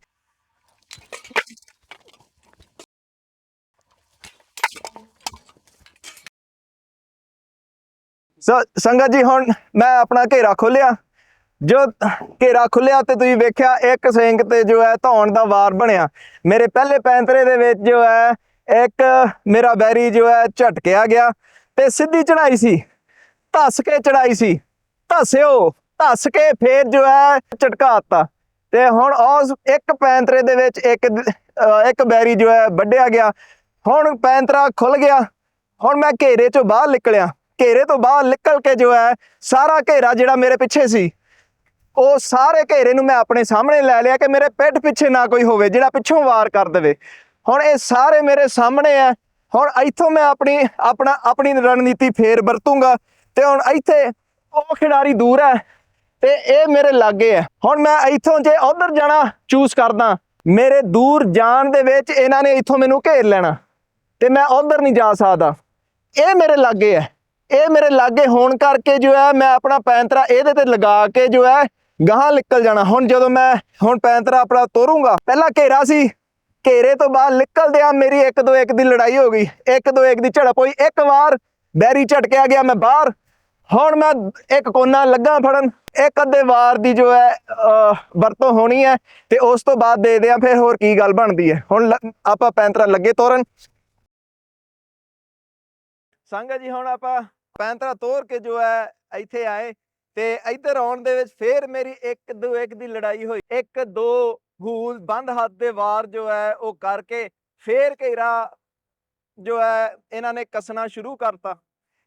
ਸੋ, ਸੰਗਤ ਜੀ, ਹੁਣ ਮੈਂ ਆਪਣਾ ਘੇਰਾ ਖੋਲਿਆ ਜੋ ਘੇਰਾ ਖੁੱਲਿਆ ਤੇ ਤੁਸੀਂ ਵੇਖਿਆ, ਇੱਕ ਸਿੰਗ ਤੇ ਜੋ ਹੈ ਧੌਣ ਦਾ ਵਾਰ ਬਣਿਆ। ਮੇਰੇ ਪਹਿਲੇ ਪੈਂਤਰੇ ਦੇ ਵਿੱਚ ਜੋ ਹੈ, ਇੱਕ ਮੇਰਾ ਬੈਰੀ ਜੋ ਹੈ ਝਟਕਿਆ ਗਿਆ ਤੇ ਸਿੱਧੀ ਚੜਾਈ ਸੀ। ਧੱਸ ਕੇ ਚੜਾਈ ਸੀ। ਧੱਸਿਓ, ਧੱਸ ਕੇ ਫੇਰ ਜੋ ਹੈ ਝਟਕਾਤਾ। ਤੇ ਹੁਣ ਉਸ ਇੱਕ ਪੈਂਤਰੇ ਦੇ ਵਿੱਚ ਇੱਕ ਇੱਕ ਬੈਰੀ ਜੋ ਹੈ ਵੱਢਿਆ ਗਿਆ। ਹੁਣ ਪੈਂਤਰਾ ਖੁੱਲ ਗਿਆ। ਹੁਣ ਮੈਂ ਘੇਰੇ ਚੋਂ ਬਾਹਰ ਨਿਕਲਿਆ। ਘੇਰੇ ਤੋਂ ਬਾਹਰ ਨਿਕਲ ਕੇ ਜੋ ਹੈ ਸਾਰਾ ਘੇਰਾ ਜਿਹੜਾ ਮੇਰੇ ਪਿੱਛੇ ਸੀ ਉਹ ਸਾਰੇ ਘੇਰੇ ਨੂੰ ਮੈਂ ਆਪਣੇ ਸਾਹਮਣੇ ਲੈ ਲਿਆ ਕਿ ਮੇਰੇ ਪਿੱਠ ਪਿੱਛੇ ਨਾ ਕੋਈ ਹੋਵੇ, ਜਿਹੜਾ ਪਿੱਛੋਂ ਵਾਰ ਕਰ ਦੇਵੇ। ਹੁਣ ਇਹ ਸਾਰੇ ਮੇਰੇ ਸਾਹਮਣੇ ਆ। ਹੁਣ ਇੱਥੋਂ ਮੈਂ ਆਪਣੀ, ਆਪਣਾ, ਆਪਣੀ ਰਣਨੀਤੀ ਫੇਰ ਵਰਤੂੰਗਾ। ਤੇ ਹੁਣ ਇੱਥੇ ਉਹ ਖਿਡਾਰੀ ਦੂਰ ਹੈ ਤੇ ਇਹ ਮੇਰੇ ਲਾਗੇ ਹੈ ਹੁਣ ਮੈਂ ਇੱਥੋਂ ਜੇ ਉਧਰ ਜਾਣਾ ਚੂਜ਼ ਕਰਦਾ, ਮੇਰੇ ਦੂਰ ਜਾਣ ਦੇ ਵਿੱਚ ਇਹਨਾਂ ਨੇ ਇੱਥੋਂ ਮੈਨੂੰ ਘੇਰ ਲੈਣਾ। ਤੇ ਮੈਂ ਉਧਰ ਨਹੀਂ ਜਾ ਸਕਦਾ। ਇਹ ਮੇਰੇ ਲਾਗੇ ਹੈ ਇਹ ਮੇਰੇ ਲਾਗੇ ਹੋਣ ਕਰਕੇ ਜੋ ਹੈ, ਮੈਂ ਆਪਣਾ ਪੈਂਤਰਾ ਇਹਦੇ ਤੇ ਲਗਾ ਕੇ ਜੋ ਹੈ ਗਾਹਾਂ ਨਿਕਲ ਜਾਣਾ। ਹੁਣ ਜਦੋਂ ਮੈਂ ਹੁਣ ਪੈਂਤਰਾ ਆਪਣਾ ਤੋਰੂੰਗਾ ਪਹਿਲਾਂ ਘੇਰਾ ਸੀ। ਘੇਰੇ ਤੋਂ ਬਾਹਰ ਨਿਕਲਦਿਆਂ ਮੇਰੀ 1 2 1 ਦੀ ਲੜਾਈ ਹੋ ਗਈ। 1 2 1 ਦੀ ਝੜਪ ਹੋਈ। ਇੱਕ ਵਾਰ ਬੈਰੀ ਝਟਕਿਆ ਗਿਆ ਮੈਂ ਬਾਹਰ। ਹੁਣ ਮੈਂ ਇੱਕ ਕੋਨਾ ਲੱਗਾ ਫੜਨ। ਇੱਕ ਅੱਧੇ ਵਾਰ ਦੀ ਜੋ ਹੈ ਅਹ, ਵਰਤੋਂ ਹੋਣੀ ਹੈ ਤੇ ਉਸ ਤੋਂ ਬਾਅਦ ਦੇ ਦਿਆਂ ਫਿਰ ਹੋਰ ਕੀ ਗੱਲ ਬਣਦੀ ਹੈ। ਹੁਣ ਲ- ਆਪਾਂ ਪੈਂਤਰਾ ਲੱਗੇ ਤੋਰਨ। ਸੰਗਤ ਜੀ ਹੁਣ ਆਪਾਂ ਪੈਂਤਰਾ ਤੋਰ ਕੇ ਜੋ ਹੈ ਇੱਥੇ ਆਏ। ਤੇ ਇੱਧਰ ਆਉਣ ਦੇ ਵਿੱਚ ਫੇਰ ਮੇਰੀ 1 2 1 ਦੀ ਲੜਾਈ ਹੋਈ। 1 2 ਹੂਲ ਬੰਦ ਹੱਥ ਦੇ ਵਾਰ ਜੋ ਹੈ ਉਹ ਕਰਕੇ ਫੇਰ ਘੇਰਾ ਜੋ ਹੈ ਇਹਨਾਂ ਨੇ ਕੱਸਣਾ ਸ਼ੁਰੂ ਕਰਤਾ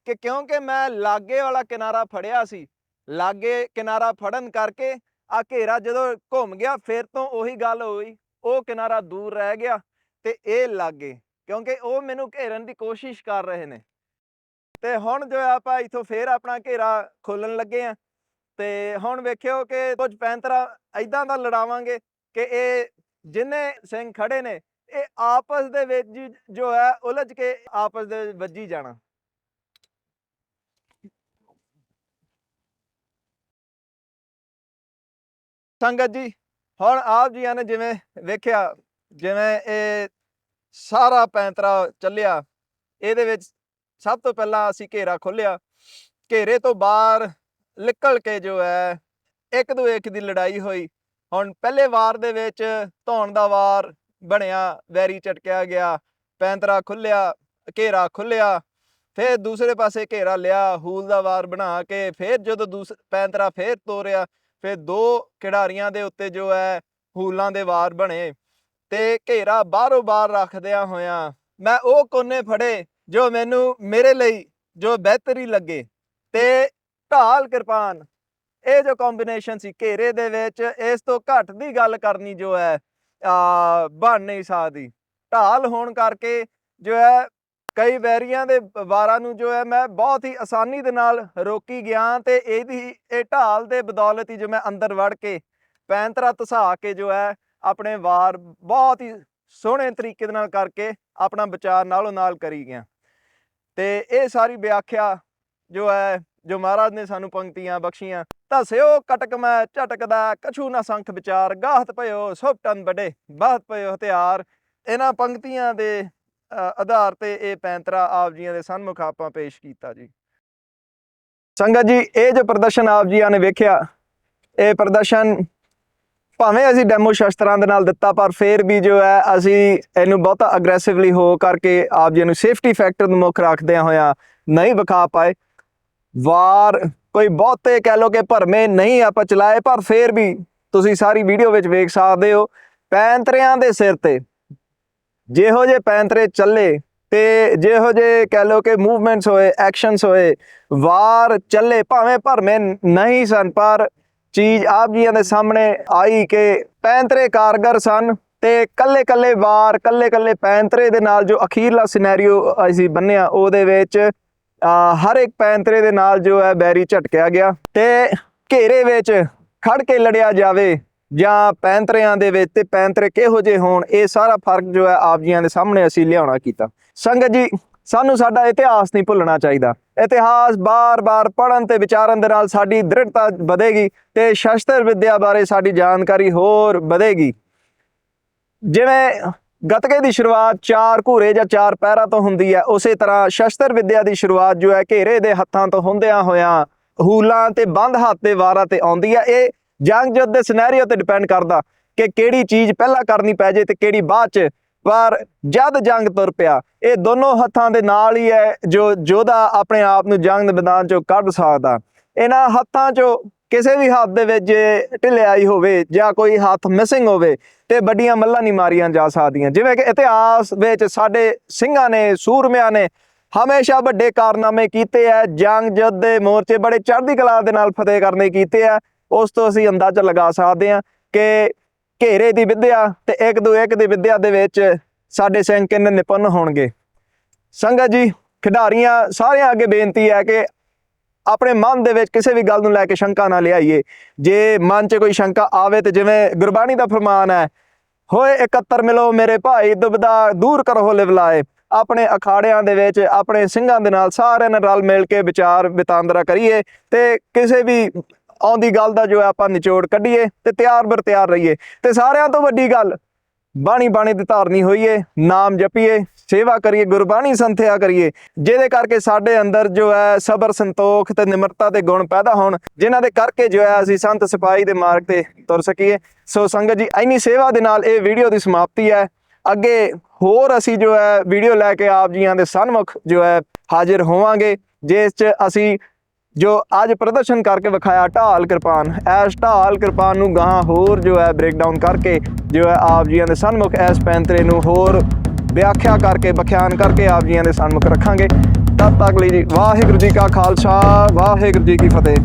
ਕਿ ਕਿਉਂਕਿ ਮੈਂ ਲਾਗੇ ਵਾਲਾ ਕਿਨਾਰਾ ਫੜਿਆ ਸੀ, ਲਾਗੇ ਕਿਨਾਰਾ ਫੜਨ ਕਰਕੇ ਆ ਘੇਰਾ ਜਦੋਂ ਘੁੰਮ ਗਿਆ ਫਿਰ ਤੋਂ ਉਹੀ ਗੱਲ ਹੋਈ, ਉਹ ਕਿਨਾਰਾ ਦੂਰ ਰਹਿ ਗਿਆ ਤੇ ਇਹ ਲਾਗੇ ਕਿਉਂਕਿ ਉਹ ਮੈਨੂੰ ਘੇਰਨ ਦੀ ਕੋਸ਼ਿਸ਼ ਕਰ ਰਹੇ ਨੇ। ਤੇ ਹੁਣ ਜੋ ਆਪਾਂ ਇਥੋਂ ਫੇਰ ਆਪਣਾ ਘੇਰਾ ਖੋਲਣ ਲੱਗੇ ਆ ਤੇ ਹੁਣ ਵੇਖਿਓ ਕਿ ਕੁਝ ਪੈਂਤਰਾ ਐਦਾਂ ਦਾ ਲੜਾਵਾਂਗੇ ਕਿ ਇਹ ਜਿੰਨੇ ਸਿੰਘ ਖੜੇ ਨੇ, ਇਹ ਆਪਸ ਦੇ ਵਿੱਚ ਜੋ ਹੈ ਉਲਝ ਕੇ ਆਪਸ ਦੇ ਵਿੱਚ ਵੱਜੀ ਜਾਣਾ। ਸੰਗਤ ਜੀ, ਹੁਣ ਆਪ ਜੀਆਂ ਨੇ ਜਿਵੇਂ ਵੇਖਿਆ, ਜਿਵੇਂ ਇਹ ਸਾਰਾ ਪੈਂਤਰਾ ਚੱਲਿਆ, ਇਹਦੇ ਵਿੱਚ ਸਭ ਤੋਂ ਪਹਿਲਾਂ ਅਸੀਂ ਘੇਰਾ ਖੋਲਿਆ ਘੇਰੇ ਤੋਂ ਬਾਹਰ ਨਿਕਲ ਕੇ ਜੋ ਹੈ, ਇੱਕ ਦੋ ਇੱਕ ਦੀ ਲੜਾਈ ਹੋਈ। ਹੁਣ ਪਹਿਲੇ ਵਾਰ ਦੇ ਵਿੱਚ ਧੌਣ ਦਾ ਵਾਰ ਬਣਿਆ, ਵੈਰੀ ਚਟਕਿਆ ਗਿਆ, ਪੈਂਤਰਾ ਖੁੱਲਿਆ ਘੇਰਾ ਖੁੱਲਿਆ ਫਿਰ ਦੂਸਰੇ ਪਾਸੇ ਘੇਰਾ ਲਿਆ, ਹੂਲ ਦਾ ਵਾਰ ਬਣਾ ਕੇ, ਫਿਰ ਜਦੋਂ ਦੂਸ, ਪੈਂਤਰਾ ਫਿਰ ਤੋਰਿਆ, ਫਿਰ ਦੋ ਖਿਡਾਰੀਆਂ ਦੇ ਉੱਤੇ ਜੋ ਹੈ, ਹੂਲਾਂ ਦੇ ਵਾਰ ਬਣੇ। ਤੇ ਘੇਰਾ ਬਾਹਰੋਂ ਬਾਹਰ ਰੱਖਦਿਆਂ ਹੋਇਆਂ, ਮੈਂ ਉਹ ਕੋਨੇ ਫੜੇ ਜੋ ਮੈਨੂੰ ਮੇਰੇ ਲਈ ਜੋ ਬਿਹਤਰੀ ਲੱਗੇ ਤੇ ਢਾਲ ਕਿਰਪਾਨ। ਇਹ ਜੋ ਕੰਬੀਨੇਸ਼ਨ ਸੀ ਘੇਰੇ ਦੇ ਵਿੱਚ, ਇਸ ਤੋਂ ਘੱਟ ਦੀ ਗੱਲ ਕਰਨੀ ਜੋ ਹੈ, ਆ, ਬਣ ਨਹੀਂ ਸਕਦੀ। ਢਾਲ ਹੋਣ ਕਰਕੇ ਜੋ ਹੈ, ਕਈ ਵੈਰੀਆਂ ਦੇ ਵਾਰਾਂ ਨੂੰ ਜੋ ਹੈ, ਮੈਂ ਬਹੁਤ ਹੀ ਆਸਾਨੀ ਦੇ ਨਾਲ ਰੋਕੀ ਗਿਆ ਤੇ ਇਹਦੀ, ਇਹ ਢਾਲ ਦੇ ਬਦੌਲਤ ਹੀ ਜੋ ਮੈਂ ਅੰਦਰ ਵੜ ਕੇ ਪੈਂਤਰਾ ਧਸਾ ਕੇ ਜੋ ਹੈ, ਆਪਣੇ ਵਾਰ ਬਹੁਤ ਹੀ ਸੋਹਣੇ ਤਰੀਕੇ ਦੇ ਨਾਲ ਕਰਕੇ ਆਪਣਾ ਵਿਚਾਰ ਨਾਲੋਂ ਨਾਲ ਕਰੀ ਗਿਆ। ਤੇ ਇਹ ਸਾਰੀ ਵਿਆਖਿਆ ਜੋ ਹੈ, ਜੋ ਮਹਾਰਾਜ ਨੇ ਸਾਨੂੰ ਪੰਕਤੀਆਂ ਬਖਸ਼ੀਆਂ ਧਸਿਓ ਕਟਕ ਮੈਂ ਝਟਕਦਾ, ਕਛੂ ਨਾ ਸੰਖ ਵਿਚਾਰ, ਗਾਹਤ ਪਇਓ ਸੁਪਟਨ ਬੜੇ ਬਾਹਤ ਪਇਓ ਹਥਿਆਰ। ਇਹਨਾਂ ਪੰਕਤੀਆਂ ਦੇ ਆਧਾਰ ਤੇ ਇਹ ਪੈਂਤਰਾ ਆਪ ਜੀਆਂ ਦੇ ਸਨਮੁਖ ਆਪਾਂ ਪੇਸ਼ ਕੀਤਾ ਜੀ। ਸੰਗਤ ਜੀ, ਇਹ ਜੋ ਪ੍ਰਦਰਸ਼ਨ ਆਪ ਜੀਆਂ ਨੇ ਵੇਖਿਆ, ਇਹ ਪ੍ਰਦਰਸ਼ਨ ਭਾਵੇਂ ਅਸੀਂ ਡੈਮੋ ਸ਼ਸਤਰਾਂ ਦੇ ਨਾਲ ਦਿੱਤਾ, ਪਰ ਫੇਰ ਵੀ ਜੋ ਹੈ, ਅਸੀਂ ਇਹਨੂੰ ਬਹੁਤਾ ਅਗਰੈਸਿਵਲੀ ਹੋ ਕਰਕੇ ਆਪ ਜੀ ਨੂੰ ਸੇਫਟੀ ਫੈਕਟਰ ਨੂੰ ਮੁੱਖ ਰੱਖਦਿਆਂ ਹੋਇਆਂ ਨਹੀਂ ਵਿਖਾ ਪਾਏ। ਵਾਰ ਕੋਈ ਬਹੁਤੇ ਕਹਿ ਲੋ ਕਿ ਭਰਮੇ ਨਹੀਂ ਆਪਾਂ ਚਲਾਏ, ਪਰ ਫੇਰ ਵੀ ਤੁਸੀਂ ਸਾਰੀ ਵੀਡੀਓ ਵਿੱਚ ਵੇਖ ਸਕਦੇ ਹੋ, ਪੈਂਤਰਿਆਂ ਦੇ ਸਿਰ ਤੇ ਜਿਹੋ ਜੇ ਪੈਂਤਰੇ ਚੱਲੇ ਤੇ ਜਿਹੋ ਜੇ ਕਹਿ ਲੋ ਕਿ ਮੂਵਮੈਂਟਸ ਹੋਏ ਐਕਸ਼ਨਸ ਹੋਏ, ਵਾਰ ਚੱਲੇ, ਭਾਵੇਂ ਭਰਮੇ ਨਹੀਂ ਸਨ, ਪਰ ਚੀਜ਼ ਆਪ ਜੀਆਂ ਦੇ ਸਾਹਮਣੇ ਆਈ ਕਿ ਪੈਂਤਰੇ ਕਾਰਗਰ ਸਨ ਤੇ ਕੱਲੇ ਕੱਲੇ ਵਾਰ ਕੱਲੇ ਕੱਲੇ ਪੈਂਤਰੇ ਦੇ ਨਾਲ ਜੋ ਅਖੀਰਲਾ ਸਿਨੈਰੀਓ ਅਸੀਂ ਬੰਨਿਆ, ਉਹਦੇ ਵਿੱਚ ਹਰ ਇੱਕ ਪੈਂਤਰੇ ਦੇ ਨਾਲ ਜੋ ਹੈ ਬੈਰੀ ਝਟਕਿਆ ਗਿਆ ਤੇ ਘੇਰੇ ਵਿੱਚ ਖੜ ਕੇ ਲੜਿਆ ਜਾਵੇ ਜਾਂ ਪੈਂਤਰਿਆਂ ਦੇ ਵਿੱਚ ਤੇ ਪੈਂਤਰੇ ਕਿਹੋ ਜਿਹੇ ਹੋਣ, ਇਹ ਸਾਰਾ ਫ਼ਰਕ ਜੋ ਹੈ ਆਪ ਜੀਆਂ ਦੇ ਸਾਹਮਣੇ ਅਸੀਂ ਲਿਆਉਣਾ ਕੀਤਾ। ਸੰਗਤ ਜੀ ਸਾਨੂੰ ਸਾਡਾ ਇਤਿਹਾਸ ਨਹੀਂ ਭੁੱਲਣਾ ਚਾਹੀਦਾ। ਇਤਿਹਾਸ ਬਾਰ-ਬਾਰ ਪੜਨ ਤੇ ਵਿਚਾਰਨ ਦੇ ਨਾਲ ਸਾਡੀ ਦ੍ਰਿੜਤਾ ਵਧੇਗੀ ਤੇ ਸ਼ਸਤਰ ਵਿੱਦਿਆ ਬਾਰੇ ਸਾਡੀ ਜਾਣਕਾਰੀ ਹੋਰ ਵਧੇਗੀ। ਜਿਵੇਂ ਗਤਕੇ ਦੀ ਸ਼ੁਰੂਆਤ ਚਾਰ ਘੂਰੇ ਜਾਂ ਚਾਰ ਪੈਰਾਂ ਤੋਂ ਹੁੰਦੀ ਹੈ, ਉਸੇ ਤਰ੍ਹਾਂ ਸ਼ਸਤਰ ਵਿੱਦਿਆ ਦੀ ਸ਼ੁਰੂਆਤ ਜੋ ਹੈ ਘੇਰੇ ਦੇ ਹੱਥਾਂ ਤੋਂ ਹੁੰਦਿਆਂ ਹੋਇਆਂ ਹੂਲਾਂ ਤੇ ਬੰਦ ਹੱਥ ਦੇ ਵਾਰਾਂ ਤੇ ਆਉਂਦੀ ਹੈ। ਇਹ ਜੰਗ ਜੁੱਧ ਦੇ ਸਿਨੈਰੀਓ ਤੇ ਡਿਪੈਂਡ ਕਰਦਾ ਕਿ ਕਿਹੜੀ ਚੀਜ਼ ਪਹਿਲਾਂ ਕਰਨੀ ਪੈ ਜੇ ਤੇ ਕਿਹੜੀ ਬਾਅਦ ਚ ਪਰ ਜਦ ਜੰਗ ਤੁਰ ਪਿਆ, ਇਹ ਦੋਨੋਂ ਹੱਥਾਂ ਦੇ ਨਾਲ ਹੀ ਹੈ ਜੋ ਯੋਧਾ ਆਪਣੇ ਆਪ ਨੂੰ ਜੰਗ ਦੇ ਮੈਦਾਨ ਚੋਂ ਕੱਢ ਸਕਦਾ। ਇਹਨਾਂ ਹੱਥਾਂ ਚੋਂ ਕਿਸੇ ਵੀ ਹੱਥ ਦੇ ਵਿੱਚ ਜੇ ਹੋਵੇ ਜਾਂ ਕੋਈ ਹੱਥ ਮਿਸਿੰਗ ਹੋਵੇ ਤੇ ਵੱਡੀਆਂ ਮੱਲਾਂ ਨਹੀਂ ਮਾਰੀਆਂ ਜਾ ਸਕਦੀਆਂ। ਜਿਵੇਂ ਕਿ ਇਤਿਹਾਸ ਵਿੱਚ ਸਾਡੇ ਸਿੰਘਾਂ ਨੇ, ਸੂਰਮਿਆਂ ਨੇ ਹਮੇਸ਼ਾ ਵੱਡੇ ਕਾਰਨਾਮੇ ਕੀਤੇ ਐ ਜੰਗ ਜਦ ਦੇ ਮੋਰਚੇ ਬੜੇ ਚੜ੍ਹਦੀ ਕਲਾ ਦੇ ਨਾਲ ਫਤਿਹ ਕਰਨੇ ਕੀਤੇ ਆ। ਉਸ ਤੋਂ ਅਸੀਂ ਅੰਦਾਜ਼ਾ ਲਗਾ ਸਕਦੇ ਹਾਂ ਕਿ ਘੇਰੇ ਦੀ ਵਿਦਿਆ ਤੇ ਇੱਕ ਦੋ ਇੱਕ ਦੀ ਵਿਦਿਆ ਦੇ ਵਿੱਚ ਸਾਡੇ ਸਿੰਘ ਕਿੰਨੇ ਨਿਪੁੰਨ ਹੋਣਗੇ। ਸੰਗਤ ਜੀ, ਖਿਡਾਰੀਆਂ ਸਾਰਿਆਂ ਅੱਗੇ ਬੇਨਤੀ ਹੈ ਕਿ ਆਪਣੇ ਮਨ ਦੇ ਵਿੱਚ ਕਿਸੇ ਵੀ ਗੱਲ ਨੂੰ ਲੈ ਕੇ ਸ਼ੰਕਾ ਨਾ ਲਿਆਈਏ। ਜੇ ਮਨ 'ਚ ਕੋਈ ਸ਼ੰਕਾ ਆਵੇ ਤੇ ਜਿਵੇਂ ਗੁਰਬਾਣੀ ਦਾ ਫਰਮਾਨ ਹੈ, ਹੋਏ ਇਕੱਤਰ ਮਿਲੋ ਮੇਰੇ ਭਾਈ, ਦੁਬਦਾ ਦੂਰ ਕਰੋ ਲਿਵਲਾਏ ਆਪਣੇ ਅਖਾੜਿਆਂ ਦੇ ਵਿੱਚ, ਆਪਣੇ ਸਿੰਘਾਂ ਦੇ ਨਾਲ ਸਾਰਿਆਂ ਨਾਲ ਰਲ ਮਿਲ ਕੇ ਵਿਚਾਰ ਵਿਤਾਂਦਰਾ ਕਰੀਏ ਤੇ ਕਿਸੇ ਵੀ ਆਉਂਦੀ ਗੱਲ ਦਾ ਜੋ ਹੈ ਆਪਾਂ ਨਿਚੋੜ ਕੱਢੀਏ ਤੇ ਤਿਆਰ ਬਰ ਤਿਆਰ ਰਹੀਏ। ਤੇ ਸਾਰਿਆਂ ਤੋਂ ਵੱਡੀ ਗੱਲ, ਬਾਣੀ ਬਾਣੀ ਦੀ ਧਾਰਨੀ ਹੋਈਏ, ਨਾਮ ਜਪੀਏ, ਸੇਵਾ ਕਰੀਏ, ਗੁਰਬਾਣੀ ਸੰਥਿਆ ਕਰੀਏ, ਜਿਹਦੇ ਕਰਕੇ ਸਾਡੇ ਅੰਦਰ ਜੋ ਹੈ ਸਬਰ, ਸੰਤੋਖ ਤੇ ਨਿਮਰਤਾ ਦੇ ਗੁਣ ਪੈਦਾ ਹੋਣ, ਜਿਨ੍ਹਾਂ ਦੇ ਕਰਕੇ ਜੋ ਹੈ ਅਸੀਂ ਸੰਤ ਸਿਪਾਹੀ ਦੇ ਮਾਰਗ ਤੇ ਤੁਰ ਸਕੀਏ। ਸੋ ਸੰਗਤ ਜੀ, ਇੰਨੀ ਸੇਵਾ ਦੇ ਨਾਲ ਇਹ ਵੀਡੀਓ ਦੀ ਸਮਾਪਤੀ ਹੈ। ਅੱਗੇ ਹੋਰ ਅਸੀਂ ਜੋ ਹੈ ਵੀਡੀਓ ਲੈ ਕੇ ਆਪ ਜੀਆਂ ਦੇ ਸਨਮੁਖ ਜੋ ਹੈ ਹਾਜ਼ਰ ਹੋਵਾਂਗੇ, ਜਿਸ 'ਚ ਅਸੀਂ ਜੋ ਅੱਜ ਪ੍ਰਦਰਸ਼ਨ ਕਰਕੇ ਵਿਖਾਇਆ ਢਾਲ ਕਿਰਪਾਨ। ਐਸ ਢਾਲ ਕਿਰਪਾਨ ਨੂੰ ਗਾਹਾਂ ਹੋਰ ਜੋ ਹੈ ਬ੍ਰੇਕ ਡਾਊਨ ਕਰਕੇ, ਜੋ ਹੈ ਆਪ ਜੀਆਂ ਦੇ ਸਨਮੁਖ ਐਸ ਪੈਂਤਰੇ ਨੂੰ ਹੋਰ ਵਿਆਖਿਆ ਕਰਕੇ ਵਿਖਿਆਨ ਕਰਕੇ ਆਪ ਜੀਆਂ ਦੇ ਸਨਮੁਖ ਰੱਖਾਂਗੇ। ਤਦ ਤੱਕ ਲਈ ਜੀ ਵਾਹਿਗੁਰੂ ਜੀ ਕਾ ਖਾਲਸਾ, ਵਾਹਿਗੁਰੂ ਜੀ ਕੀ ਫਤਿਹ।